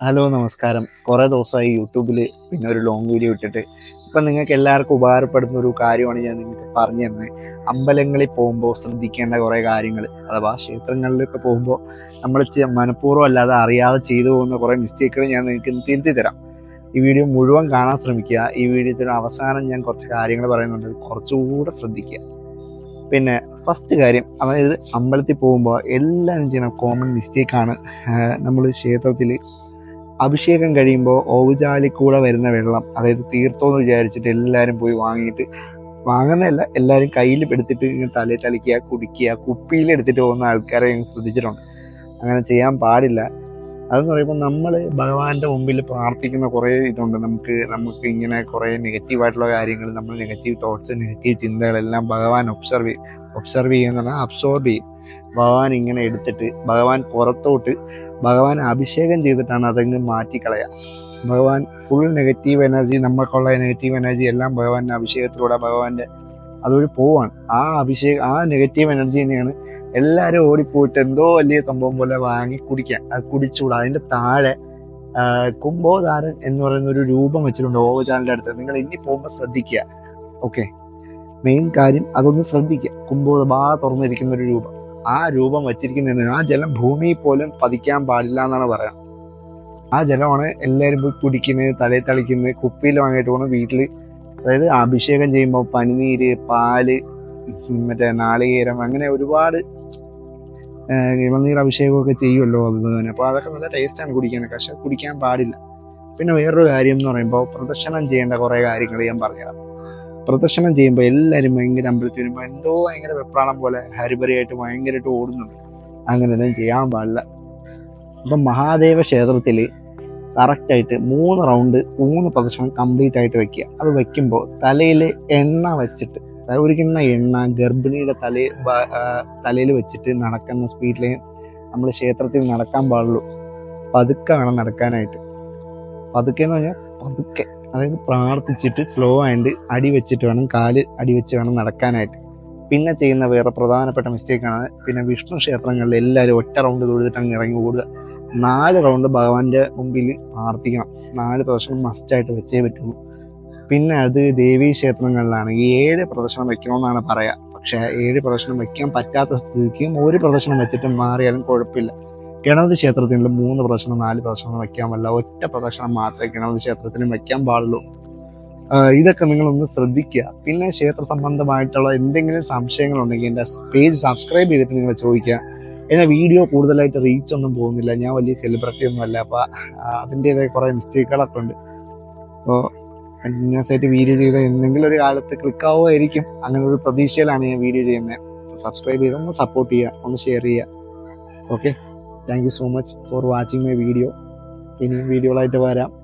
Hello നമസ്കാരം. കുറേ ദിവസമായി യൂട്യൂബിൽ പിന്നെ ഒരു ലോങ് വീഡിയോ ഇട്ടിട്ട്. ഇപ്പം നിങ്ങൾക്ക് എല്ലാവർക്കും ഉപകാരപ്പെടുന്ന ഒരു കാര്യമാണ് ഞാൻ നിങ്ങൾക്ക് പറഞ്ഞു തരുന്നത് അമ്പലങ്ങളിൽ പോകുമ്പോൾ ശ്രദ്ധിക്കേണ്ട കുറേ കാര്യങ്ങൾ അഥവാ ക്ഷേത്രങ്ങളിലൊക്കെ പോകുമ്പോൾ നമ്മൾ മനഃപൂർവം അല്ലാതെ അറിയാതെ ചെയ്തു പോകുന്ന കുറേ മിസ്റ്റേക്കുകൾ ഞാൻ നിങ്ങൾക്ക് തിരുത്തി തരാം. ഈ വീഡിയോ മുഴുവൻ കാണാൻ ശ്രമിക്കുക. ഈ വീഡിയോത്തിന് അവസാനം ഞാൻ കുറച്ച് കാര്യങ്ങൾ പറയുന്നുണ്ട്. കുറച്ചുകൂടെ ശ്രദ്ധിക്കുക. പിന്നെ ഫസ്റ്റ് കാര്യം അതായത് അമ്പലത്തിൽ പോകുമ്പോൾ എല്ലാവരും ചെയ്യുന്ന കോമൺ മിസ്റ്റേക്കാണ് നമ്മൾ ക്ഷേത്രത്തിൽ അഭിഷേകം കഴിയുമ്പോൾ ഓവുചാലിക്കൂടെ വരുന്ന വെള്ളം അതായത് തീർത്തോന്ന് വിചാരിച്ചിട്ട് എല്ലാവരും പോയി വാങ്ങിയിട്ട് വാങ്ങുന്നതല്ല എല്ലാവരും കയ്യിൽ എടുത്തിട്ട് ഇങ്ങനെ തലയിൽ തളിക്കുക കുടിക്കുക കുപ്പിയിൽ എടുത്തിട്ട് പോകുന്ന ആൾക്കാരെ ശ്രദ്ധിച്ചിട്ടുണ്ട്. അങ്ങനെ ചെയ്യാൻ പാടില്ല. അതെന്ന് പറയുമ്പോൾ നമ്മൾ ഭഗവാന്റെ മുമ്പിൽ പ്രാർത്ഥിക്കുന്ന കുറേ ഇതുണ്ട്. നമുക്ക് നമുക്ക് ഇങ്ങനെ കുറേ നെഗറ്റീവായിട്ടുള്ള കാര്യങ്ങൾ നമ്മൾ നെഗറ്റീവ് തോട്ട്സ് നെഗറ്റീവ് ചിന്തകളെല്ലാം ഭഗവാൻ ഒബ്സർവ് ചെയ്യും ഒബ്സർവ് ചെയ്യുന്ന അബ്സോർബ് ചെയ്യും. ഭഗവാൻ ഇങ്ങനെ എടുത്തിട്ട് ഭഗവാൻ പുറത്തോട്ട് ഭഗവാൻ അഭിഷേകം ചെയ്തിട്ടാണ് അതങ്ങ് മാറ്റിക്കളയുക. ഭഗവാൻ ഫുൾ നെഗറ്റീവ് എനർജി നമുക്കുള്ള നെഗറ്റീവ് എനർജി എല്ലാം ഭഗവാന്റെ അഭിഷേകത്തിലൂടെ ഭഗവാന്റെ അതുവഴി പോവാണ് ആ അഭിഷേകം ആ നെഗറ്റീവ് എനർജി തന്നെയാണ് എല്ലാവരും ഓടിപ്പോയിട്ട് എന്തോ വലിയ സംഭവം പോലെ വാങ്ങി കുടിക്കാൻ അത് കുടിച്ചുകൂടാ. അതിന്റെ താഴെ കുംഭോധാരൻ എന്ന് പറയുന്ന ഒരു രൂപം വെച്ചിട്ടുണ്ട് ഓവചാലിന്റെ അടുത്ത്. നിങ്ങൾ ഇനി പോകുമ്പോൾ ശ്രദ്ധിക്കുക. ഓക്കെ മെയിൻ കാര്യം അതൊന്ന് ശ്രദ്ധിക്കുക. കുംഭോധ ബാ തുറന്നിരിക്കുന്ന ഒരു രൂപം. ആ രൂപം വച്ചിരിക്കുന്നതിന് ആ ജലം ഭൂമിയിൽ പോലും പതിക്കാൻ പാടില്ല എന്നാണ് പറയുന്നത് ആ ജലമാണ് എല്ലാവരും പോയി കുടിക്കുന്നത് തലയിൽ തളിക്കുന്നത് കുപ്പിയിൽ വാങ്ങിയിട്ട് പോകണം വീട്ടിൽ അതായത് അഭിഷേകം ചെയ്യുമ്പോൾ പനിനീര് പാൽ മറ്റേ നാളികേരം അങ്ങനെ ഒരുപാട് ഇളനീർ അഭിഷേകമൊക്കെ ചെയ്യുമല്ലോ തന്നെ. അപ്പോൾ അതൊക്കെ നല്ല ടേസ്റ്റാണ് കുടിക്കാനൊക്കെ പക്ഷെ കുടിക്കാൻ പാടില്ല. പിന്നെ വേറൊരു കാര്യം എന്ന് പറയുമ്പോൾ പ്രദക്ഷിണം ചെയ്യേണ്ട കുറേ കാര്യങ്ങൾ ഞാൻ പറഞ്ഞുതരാം. പ്രദക്ഷിണം ചെയ്യുമ്പോൾ എല്ലാവരും ഭയങ്കര അമ്പലത്തിൽ വരുമ്പോൾ എന്തോ ഭയങ്കര വെപ്രാളം പോലെ ഹരിപരിയായിട്ട് ഭയങ്കരമായിട്ട് ഓടുന്നുണ്ട്. അങ്ങനെ ഒന്നും ചെയ്യാൻ പാടില്ല. അപ്പം മഹാദേവ ക്ഷേത്രത്തിൽ കറക്റ്റായിട്ട് മൂന്ന് റൗണ്ട് മൂന്ന് പ്രദർശനം കംപ്ലീറ്റ് ആയിട്ട് വെക്കുക. അത് വെക്കുമ്പോൾ തലയിൽ എണ്ണ വെച്ചിട്ട് ഒരു കിണ്ണ എണ്ണ ഗർഭിണിയുടെ തലയിൽ തലയിൽ വെച്ചിട്ട് നടക്കുന്ന സ്പീഡിൽ നമ്മൾ ക്ഷേത്രത്തിൽ നടക്കാൻ പാടുള്ളൂ. പതുക്കെ വേണം നടക്കാനായിട്ട്. പതുക്കെ എന്ന് പറഞ്ഞാൽ പതുക്കെ. അതായത് പ്രാർത്ഥിച്ചിട്ട് സ്ലോ ആയിട്ട് അടി വെച്ചിട്ട് വേണം കാൽ അടി വെച്ച് വേണം നടക്കാനായിട്ട്. പിന്നെ ചെയ്യുന്ന വേറെ പ്രധാനപ്പെട്ട മിസ്റ്റേക്കാണ് പിന്നെ വിഷ്ണു ക്ഷേത്രങ്ങളിൽ എല്ലാവരും ഒറ്റ റൗണ്ട് തൊഴുതിട്ട് അങ്ങ് ഇറങ്ങി കൂടുക നാല് റൗണ്ട് ഭഗവാന്റെ മുമ്പിൽ പ്രാർത്ഥിക്കണം. നാല് പ്രദർശനം മസ്റ്റായിട്ട് വെച്ചേ പറ്റുള്ളൂ. പിന്നെ അത് ദേവീ ക്ഷേത്രങ്ങളിലാണ്. ഏഴ് പ്രദർശനം വെക്കണമെന്നാണ് പറയാ. പക്ഷേ ഏഴ് പ്രദർശനം വെക്കാൻ പറ്റാത്ത സ്ഥിതിക്കും ഒരു പ്രദർശനം വെച്ചിട്ട് മാറിയാലും കുഴപ്പമില്ല. ഗണപതി ക്ഷേത്രത്തിൽ മൂന്ന് പ്രദക്ഷിണം നാല് പ്രദക്ഷിണം വയ്ക്കാൻ പറ്റില്ല. ഒറ്റ പ്രദക്ഷിണം മാത്രമേ ഗണപതി ക്ഷേത്രത്തിലും വയ്ക്കാൻ പാടുള്ളൂ. ഇതൊക്കെ നിങ്ങളൊന്ന് ശ്രദ്ധിക്കുക. പിന്നെ ക്ഷേത്ര സംബന്ധമായിട്ടുള്ള എന്തെങ്കിലും സംശയങ്ങളുണ്ടെങ്കിൽ എന്റെ പേജ് സബ്സ്ക്രൈബ് ചെയ്തിട്ട് നിങ്ങൾ ചോദിക്കുക. എന്നെ വീഡിയോ കൂടുതലായിട്ട് റീച്ച് ഒന്നും പോകുന്നില്ല. ഞാൻ വലിയ സെലിബ്രിറ്റി ഒന്നും അല്ല. അപ്പോൾ അതിന്റെതായ കുറേ മിസ്റ്റേക്കുകളൊക്കെ ഉണ്ട്. അപ്പോൾ കണ്ടിന്യൂസ് വീഡിയോ ചെയ്ത എന്തെങ്കിലും ഒരു കാലത്ത് ക്ലിക്ക് ആവുമായിരിക്കും. അങ്ങനെ ഒരു പ്രതീക്ഷയിലാണ് ഞാൻ വീഡിയോ ചെയ്യുന്നത്. സബ്സ്ക്രൈബ് ചെയ്ത് ഒന്ന് സപ്പോർട്ട് ചെയ്യുക ഒന്ന് ഷെയർ ചെയ്യുക. Okay thank you so much for watching my video. ഇനിയും വീഡിയോകളായിട്ട് വരാം.